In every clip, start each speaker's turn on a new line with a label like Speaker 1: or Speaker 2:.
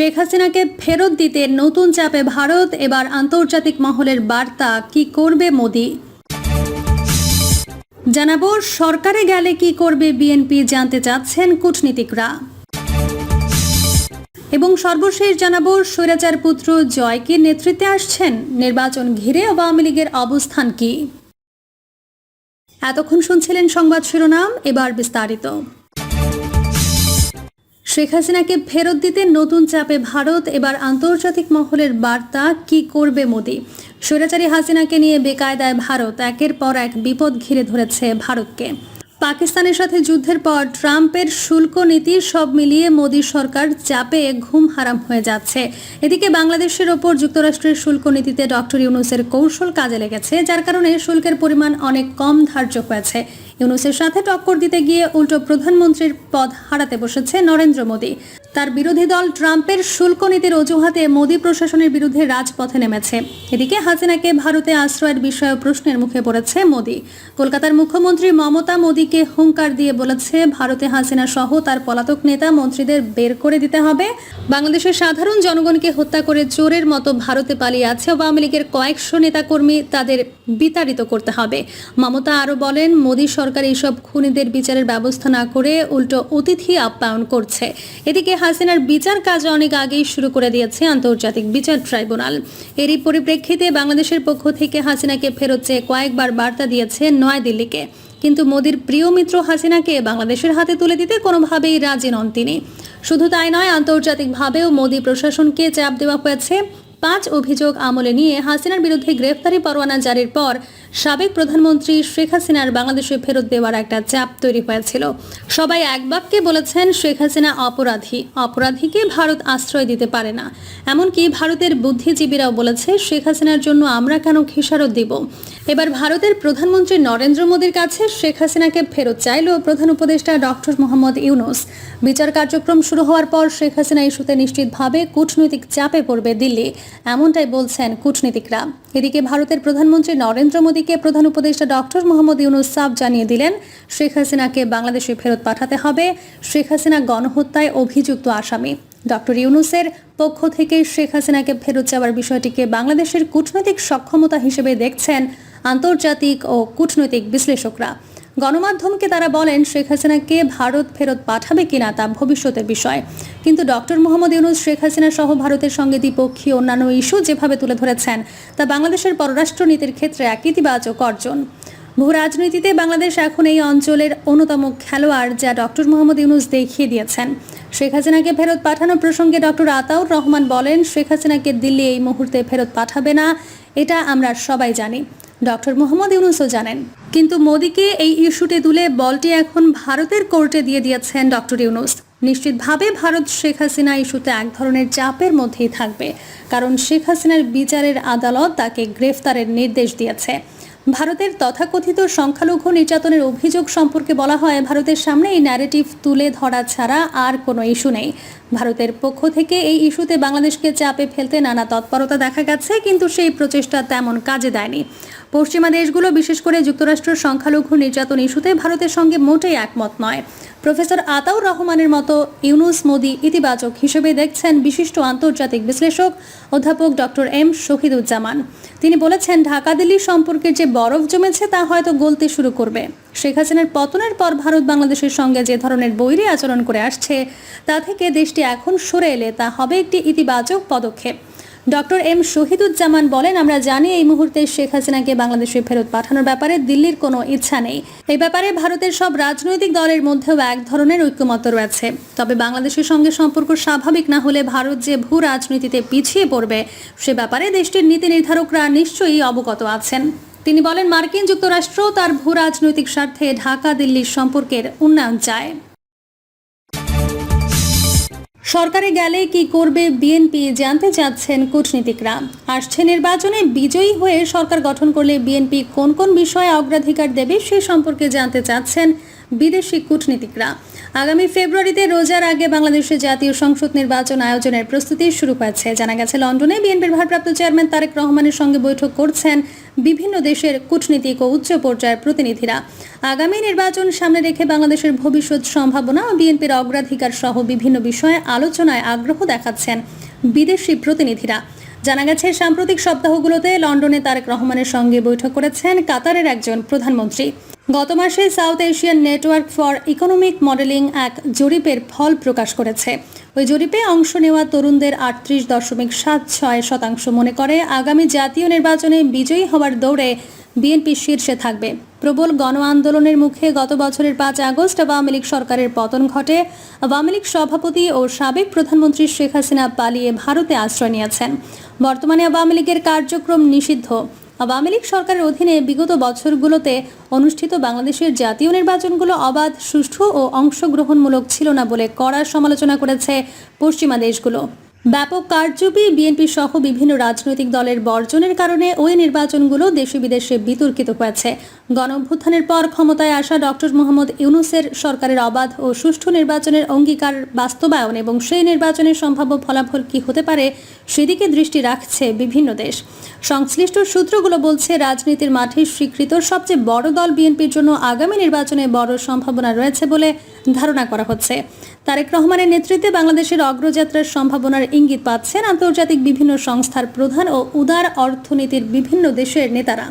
Speaker 1: শেখ হাসিনাকে ফেরত দিতে নতুন চাপে ভারত, এবার আন্তর্জাতিক মহলের বার্তা, কি করবে মোদি? জানাব, সরকারে গেলে কি করবে বিএনপি জানতে চাচ্ছেন কূটনীতিকরা। এবং সর্বশেষ জানাব, স্বৈরাচার পুত্র জয়কে নেতৃত্বে আসছেন নির্বাচন ঘিরে আওয়ামী লীগের অবস্থান কি? এতক্ষণ শুনছিলেন সংবাদ শিরোনাম, এবার বিস্তারিত। শেখ হাসিনাকে ফেরত দিতে নতুন চাপে ভারত, এবার আন্তর্জাতিক মহলের বার্তা, কি করবে মোদি? স্বৈরাচারী হাসিনাকে নিয়ে বেকায়দায় ভারত, একের পর এক বিপদ ঘিরে ধরেছে ভারতকে। পাকিস্তানের সাথে যুদ্ধের পর ট্রাম্পের শুল্ক নীতি সব মিলিয়ে মোদী সরকার চাপে ঘুম হারাম হয়ে যাচ্ছে। এদিকে বাংলাদেশের ওপর যুক্তরাষ্ট্রের শুল্ক নীতিতে ডক্টর ইউনুসের কৌশল কাজে লেগেছে, যার কারণে শুল্কের পরিমাণ অনেক কম ধার্য হয়েছে। ইউনুসের সাথে টক্কর দিতে গিয়ে উল্টো প্রধানমন্ত্রীর পদ হারাতে বসেছে নরেন্দ্র মোদী। তার বিরোধী দল ট্রাম্পের শুল্ক নীতির অজুহাতে মোদী প্রশাসনের বিরুদ্ধে রাজপথে নেমেছে। এদিকে হাসিনাকে ভারতে আশ্রয়ের বিষয়ে প্রশ্নের মুখে পড়েছে মোদী। কলকাতার মুখ্যমন্ত্রী মমতা মোদীকে হুঙ্কার দিয়ে বলেছে, ভারতে হাসিনা সহ তার পলাতক নেতা মন্ত্রীদের বের করে দিতে হবে। বাংলাদেশের সাধারণ জনগণকে হত্যা করে চোরের মতো ভারতে পালিয়ে আছে আওয়ামী লীগের কয়েকশো নেতাকর্মী। তাদের বিতাড়িত করতে হবে। মমতা আরও বলেন, মোদী সরকার এইসব খুনিদের বিচারের ব্যবস্থা না করে উল্টো অতিথি আপ্যায়ন করছে। এদিকে হাসিনার বিচার কাজ অনেক আগেই শুরু করে দিয়েছে আন্তর্জাতিক বিচার ট্রাইব্যুনাল। এরই পরিপ্রেক্ষিতে বাংলাদেশের পক্ষ থেকে হাসিনাকে ফেরত চেয়ে কয়েকবার বার্তা দিয়েছে নয়াদিল্লিকে। কিন্তু মোদির প্রিয় মিত্র হাসিনাকে বাংলাদেশের হাতে তুলে দিতে কোনোভাবেই রাজি নন তিনি। শুধু তাই নয়, আন্তর্জাতিকভাবেও মোদি প্রশাসনকে চাপ দেওয়া হয়েছে। পাঁচ অভিযোগ আমলে নিয়ে হাসিনার বিরুদ্ধে গ্রেফতারি পরোয়ানা জারির পর সাবেক প্রধানমন্ত্রী শেখ হাসিনার বাংলাদেশে ফেরত দেওয়ার একটা চাপ তৈরি হয়েছিল। সবাই এক বাক্যে বলেছেন, শেখ হাসিনা অপরাধী। অপরাধীকে ভারত আশ্রয় দিতে পারে না। এমনকি ভারতের বুদ্ধিজীবীরাও বলেছে, শেখ হাসিনার জন্য আমরা কেন খেসারত দিব? এবার ভারতের প্রধানমন্ত্রী নরেন্দ্র মোদীর কাছে শেখ হাসিনাকে ফেরত চাইল প্রধান উপদেষ্টা ডক্টর মোহাম্মদ ইউনুস। বিচার কার্যক্রম শুরু হওয়ার পর শেখ হাসিনা ইস্যুতে নিশ্চিতভাবে কূটনৈতিক চাপে পড়বে দিল্লি। এমনটাই বলছেন কূটনীতিকরা। এদিকে ভারতের প্রধানমন্ত্রী নরেন্দ্র মোদীকে প্রধান উপদেষ্টা ডক্টর মোহাম্মদ ইউনুস সাফ জানিয়ে দিলেন, শেখ হাসিনাকে বাংলাদেশে ফেরত পাঠাতে হবে। শেখ হাসিনা গণহত্যায় অভিযুক্ত আসামি। ডক্টর ইউনুসের পক্ষ থেকে শেখ হাসিনাকে ফেরত যাওয়ার বিষয়টিকে বাংলাদেশের কূটনৈতিক সক্ষমতা হিসেবে দেখছেন আন্তর্জাতিক ও কূটনৈতিক বিশ্লেষকরা। গণমাধ্যমকে তারা বলেন, শেখ হাসিনাকে ভারত ফেরত পাঠাবে কিনা তা ভবিষ্যতের বিষয়। কিন্তু ডক্টর মোহাম্মদ ইউনুস, শেখ হাসিনা সহ ভারতের সঙ্গে দ্বিপক্ষীয় অন্যান্য ইস্যু যেভাবে তুলে ধরেছেন, তা বাংলাদেশের পররাষ্ট্রনীতির ক্ষেত্রে এক ইতিবাচক অর্জন। ভূ রাজনীতিতে বাংলাদেশ এখন এই অঞ্চলের অন্যতম খেলোয়াড় যা ডক্টর মোহাম্মদ ইউনুস দেখিয়ে দিয়েছেন। শেখ হাসিনাকে ফেরত পাঠানো প্রসঙ্গে ডক্টর আতাউর রহমান বলেন, শেখ হাসিনাকে দিল্লি এই মুহূর্তে ফেরত পাঠাবে না, এটা আমরা সবাই জানি। ডক্টর মোহাম্মদ ইউনুসও জানেন। কিন্তু মোদীকে এই ইস্যুতে তুলে বলটি এখন ভারতের কোর্টে দিয়ে দিয়েছেন ডক্টর ইউনুস। নিশ্চিতভাবে ভারত শেখ হাসিনা ইস্যুতে এক ধরনের চাপের মধ্যেই থাকবে, কারণ শেখ হাসিনার বিচারের আদালত তাকে গ্রেফতারের নির্দেশ দিয়েছে। ভারতের তথাকথিত সংখ্যালঘু নির্যাতনের অভিযোগ সম্পর্কে বলা হয়, ভারতের সামনে এই ন্যারেটিভ তুলে ধরা ছাড়া আর কোনো ইস্যু নেই। ভারতের পক্ষ থেকে এই ইস্যুতে বাংলাদেশকে চাপে ফেলতে নানা তৎপরতা দেখা গেছে, কিন্তু সেই প্রচেষ্টা তেমন কাজে দেয়নি। পশ্চিমা দেশগুলো, বিশেষ করে যুক্তরাষ্ট্রের সংখ্যালঘু নির্যাতন ইস্যুতে ভারতের সঙ্গে মোটেই একমত নয়। প্রফেসর আতাউর রহমানের মতো ইউনুস মোদি ইতিবাচক হিসেবে দেখছেন বিশিষ্ট আন্তর্জাতিক বিশ্লেষক অধ্যাপক ডক্টর এম. শহীদুজ্জামান। তিনি বলেছেন, ঢাকা দিল্লি সম্পর্কের যে বরফ জমেছে তা হয়তো গলতে শুরু করবে। শেখ হাসিনার পতনের পর ভারত বাংলাদেশের সঙ্গে যে ধরনের বৈরী আচরণ করে আসছে, তা থেকে দেশটি এখন সরে এলে তা হবে একটি ইতিবাচক পদক্ষেপ। ডক্টর এম শহীদুজ্জামান বলেন, আমরা জানি এই মুহূর্তে শেখ হাসিনাকে বাংলাদেশে ফেরত পাঠানোর ব্যাপারে দিল্লির কোনো ইচ্ছা নেই। এই ব্যাপারে ভারতের সব রাজনৈতিক দলের মধ্যেও এক ধরনের ঐক্যমত রয়েছে। তবে বাংলাদেশের সঙ্গে সম্পর্ক স্বাভাবিক না হলে ভারত যে ভূ রাজনীতিতে পিছিয়ে পড়বে, সে ব্যাপারে দেশটির নীতি নির্ধারকরা নিশ্চয়ই অবগত আছেন। তিনি বলেন, মার্কিন যুক্তরাষ্ট্র তার ভূ রাজনৈতিক স্বার্থে ঢাকা দিল্লির সম্পর্কের উন্নয়ন চায়। সরকারে গেলে কি করবে বিএনপি জানতে চাচ্ছেন কূটনীতিকরা। আসছে নির্বাচনে বিজয়ী হয়ে সরকার গঠন করলে বিএনপি কোন কোন বিষয়ে অগ্রাধিকার দেবে সে সম্পর্কে জানতে চাচ্ছেন বিদেশি কূটনীতিকরা। আগামী ফেব্রুয়ারিতে রোজার আগে বাংলাদেশের জাতীয় সংসদ নির্বাচন আয়োজনের প্রস্তুতি শুরু হয়েছে। জানা গেছে, লন্ডনে বিএনপির ভারপ্রাপ্ত চেয়ারম্যান তারেক রহমানের সঙ্গে বৈঠক করছেন বিভিন্ন দেশের কূটনীতিক ও উচ্চ পর্যায়ের প্রতিনিধিরা। আগামী নির্বাচন সামনে রেখে বাংলাদেশের ভবিষ্যৎ সম্ভাবনা ও বিএনপির অগ্রাধিকার সহ বিভিন্ন বিষয়ে আলোচনায় আগ্রহ দেখাচ্ছেন বিদেশি প্রতিনিধিরা। জানা গেছে, সাম্প্রতিক সপ্তাহগুলোতে লন্ডনে তারেক রহমানের সঙ্গে বৈঠক করেছেন কাতারের একজন প্রধানমন্ত্রী। গত মাসে South Asian network for economic modelling এক জরিপের ফল প্রকাশ করেছে। ওই জরিপে অংশ নেওয়া তরুণদের আটত্রিশ দশমিক সাত ছয় শতাংশ মনে করে আগামী জাতীয় নির্বাচনে বিজয়ী হওয়ার দৌড়ে বিএনপি শীর্ষে থাকবে। প্রবল গণ আন্দোলনের মুখে গত বছরের পাঁচ আগস্ট আওয়ামী লীগ সরকারের পতন ঘটে। আওয়ামী লীগ সভাপতি ও সাবেক প্রধানমন্ত্রী শেখ হাসিনা পালিয়ে ভারতে আশ্রয় নিয়েছেন। বর্তমানে আওয়ামী লীগের কার্যক্রম নিষিদ্ধ। আওয়ামী লীগ সরকারের অধীনে বিগত বছরগুলোতে অনুষ্ঠিত বাংলাদেশের জাতীয় নির্বাচনগুলো অবাধ, সুষ্ঠু ও অংশগ্রহণমূলক ছিল না বলে কড়া সমালোচনা করেছে পশ্চিমা দেশগুলো। ব্যাপক কারচুপি, বিএনপি সহ বিভিন্ন রাজনৈতিক দলের বর্জনের কারণে ওই নির্বাচনগুলো দেশে বিদেশে বিতর্কিত হয়েছে। গণঅভ্যুত্থানের পর ক্ষমতায় আসা ডক্টর মোহাম্মদ ইউনুসের সরকারের অবাধ ও সুষ্ঠু নির্বাচনের অঙ্গীকার বাস্তবায়ন এবং সেই নির্বাচনের সম্ভাব্য ফলাফল কি হতে পারে সেদিকে দৃষ্টি রাখছে বিভিন্ন দেশ। সংশ্লিষ্ট সূত্রগুলো বলছে, রাজনীতির মাঠে স্বীকৃত সবচেয়ে বড় দল বিএনপির জন্য আগামী নির্বাচনে বড় সম্ভাবনা রয়েছে বলে ধারণা করা হচ্ছে। তারেক রহমানের নেতৃত্বে বাংলাদেশের অগ্রযাত্রার সম্ভাবনার ইঙ্গিত পাচ্ছেন আন্তর্জাতিক বিভিন্ন সংস্থার প্রধান ও উদার অর্থনীতির বিভিন্ন দেশের নেতারা।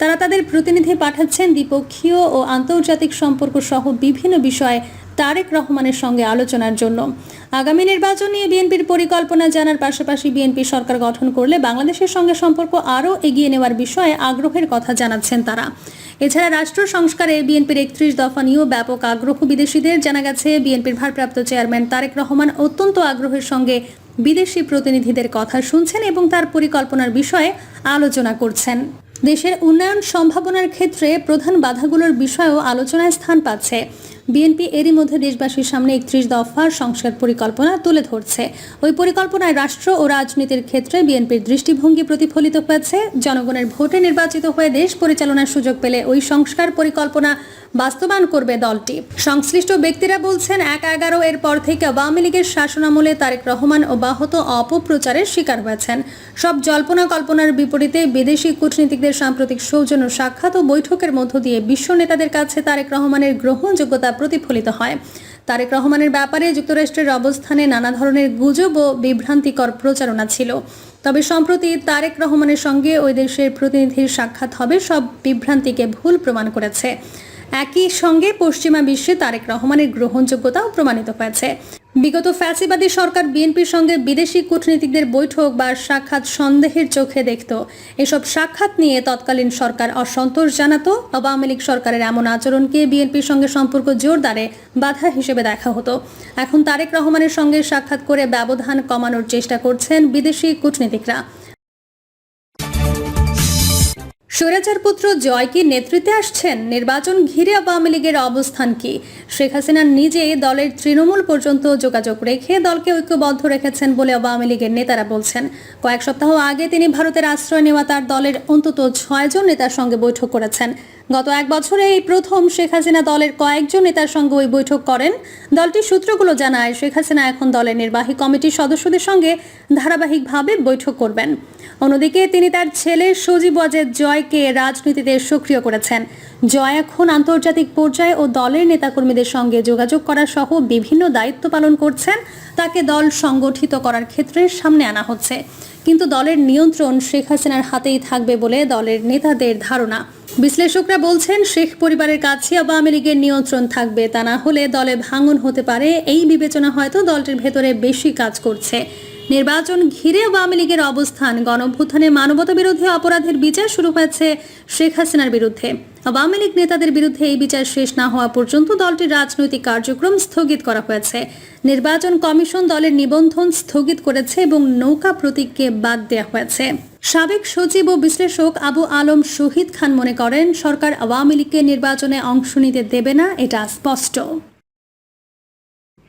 Speaker 1: তারা তাদের প্রতিনিধি পাঠাচ্ছেন দ্বিপক্ষীয় ও আন্তর্জাতিক সম্পর্ক সহ বিভিন্ন বিষয়ে তারেক রহমানের সঙ্গে আলোচনার জন্য। আগামী নির্বাচন নিয়ে বিএনপির পরিকল্পনা জানার পাশাপাশি বিএনপি সরকার গঠন করলে বাংলাদেশের সঙ্গে সম্পর্ক আরও এগিয়ে নেওয়ার বিষয়ে আগ্রহের কথা জানাচ্ছেন তারা। এছাড়া রাষ্ট্র সংস্কারে বিএনপির একত্রিশ দফা নিয়েও ব্যাপক আগ্রহ বিদেশিদের। জানা গেছে, বিএনপির ভারপ্রাপ্ত চেয়ারম্যান তারেক রহমান অত্যন্ত আগ্রহের সঙ্গে বিদেশি প্রতিনিধিদের কথা শুনছেন এবং তার পরিকল্পনার বিষয়ে আলোচনা করছেন। দেশের উন্নয়ন সম্ভাবনার ক্ষেত্রে প্রধান বাধাগুলোর বিষয়েও আলোচনায় স্থান পাচ্ছে। বিএনপি এরই মধ্যে দেশবাসীর সামনে একত্রিশ দফার সংস্কার পরিকল্পনা তুলে ধরছে। ওই পরিকল্পনায় রাষ্ট্র ও রাজনীতির ক্ষেত্রে বিএনপির দৃষ্টিভঙ্গি প্রতিফলিত হয়েছে। জনগণের ভোটে নির্বাচিত হয়ে দেশ পরিচালনার সুযোগ পেলে ওই সংস্কার পরিকল্পনা বাস্তবায়ন করবে দলটি। সংশ্লিষ্ট ব্যক্তিরা বলছেন, এক এগারো এর পর থেকে আওয়ামী লীগের শাসনামলে তারেক রহমান অব্যাহত অপপ্রচারের শিকার হয়েছেন। সব জল্পনা কল্পনার বিপরীতে বিদেশি কূটনীতিকদের সাম্প্রতিক সৌজন্য সাক্ষাৎ ও বৈঠকের মধ্য দিয়ে বিশ্ব নেতাদের কাছে তারেক রহমানের গ্রহণযোগ্যতা প্রতিফলিত হয়। তারেক রহমানের ব্যাপারে যুক্তরাষ্ট্রের অবস্থানে নানা ধরনের গুজব ও বিভ্রান্তিকর প্রচারণা ছিল। তবে সম্প্রতি তারেক রহমানের সঙ্গে ওই দেশের প্রতিনিধির সাক্ষাৎ হবে সব বিভ্রান্তিকে ভুল প্রমাণ করেছে। একই সঙ্গে পশ্চিমা বিশ্বে তারেক রহমানের গ্রহণযোগ্যতাও প্রমাণিত হয়েছে। বিগত ফ্যাসিবাদী সরকার বিএনপির সঙ্গে বিদেশি কূটনীতিকদের বৈঠক বা সাক্ষাৎ সন্দেহের চোখে দেখত। এসব সাক্ষাৎ নিয়ে তৎকালীন সরকার অসন্তোষ জানাতো। আওয়ামী লীগ সরকারের এমন আচরণকে বিএনপির সঙ্গে সম্পর্ক জোরদারে বাধা হিসেবে দেখা হতো। এখন তারেক রহমানের সঙ্গে সাক্ষাৎ করে ব্যবধান কমানোর চেষ্টা করছেন বিদেশি কূটনীতিকরা। স্বৈরাচার পুত্র জয় কি নেতৃত্বে আসছেন? নির্বাচন ঘিরে আওয়ামী লীগের অবস্থান কি? শেখ হাসিনা নিজে দলের তৃণমূল পর্যন্ত যোগাযোগ রেখে দলকে ঐক্যবদ্ধ রেখেছেন বলে আওয়ামী লীগের নেতারা বলছেন। কয়েক সপ্তাহ আগে তিনি ভারতের আশ্রয় নেওয়া তার দলের অন্তত ছয়জন নেতার সঙ্গে বৈঠক করেছেন। গত এক বছরে এই প্রথম শেখ হাসিনা দলের কয়েকজন নেতার সঙ্গে ওই বৈঠক করেন। দলটির সূত্রগুলো জানায়, শেখ হাসিনা এখন দলের নির্বাহী কমিটির সদস্যদের সঙ্গে ধারাবাহিকভাবে বৈঠক করবেন। অন্যদিকে তিনি তার ছেলে সজীব ওয়াজেদ জয়কে রাজনীতিতে সক্রিয় করেছেন। জয় এখন আন্তর্জাতিক পর্যায়ে ও দলের নেতাকর্মীদের সঙ্গে যোগাযোগ করা সহ বিভিন্ন দায়িত্ব পালন করছেন। তাকে দল সংগঠিত করার ক্ষেত্রে সামনে আনা হচ্ছে। কিন্তু দলের নিয়ন্ত্রণ শেখ হাসিনার হাতেই থাকবে বলে দলের নেতাদের ধারণা। বিশ্লেষকরা বলছেন, শেখ পরিবারের কাছে আওয়ামী লীগের নিয়ন্ত্রণ থাকবে তা না হলে দলে ভাঙন হতে পারে। এই বিবেচনা হয়তো দলটির ভেতরে বেশি কাজ করছে। নির্বাচন ঘিরে আওয়ামী লীগের অবস্থান। গণভ্যুত্থানে মানবতা বিরোধী অপরাধের বিচার শুরু হয়েছে শেখ হাসিনার বিরুদ্ধে। আওয়ামী লীগ নেতাদের বিরুদ্ধে এই বিচার শেষ না হওয়া পর্যন্ত দলটির রাজনৈতিক কার্যক্রম স্থগিত করা হয়েছে। নির্বাচন কমিশন দলের নিবন্ধন স্থগিত করেছে এবং নৌকা প্রতীককে বাদ দেওয়া হয়েছে। সাবেক সচিব ও বিশ্লেষক আবু আলম শহীদ খান মনে করেন, সরকার আওয়ামী লীগকে নির্বাচনে অংশ নিতে দেবে না, এটা স্পষ্ট।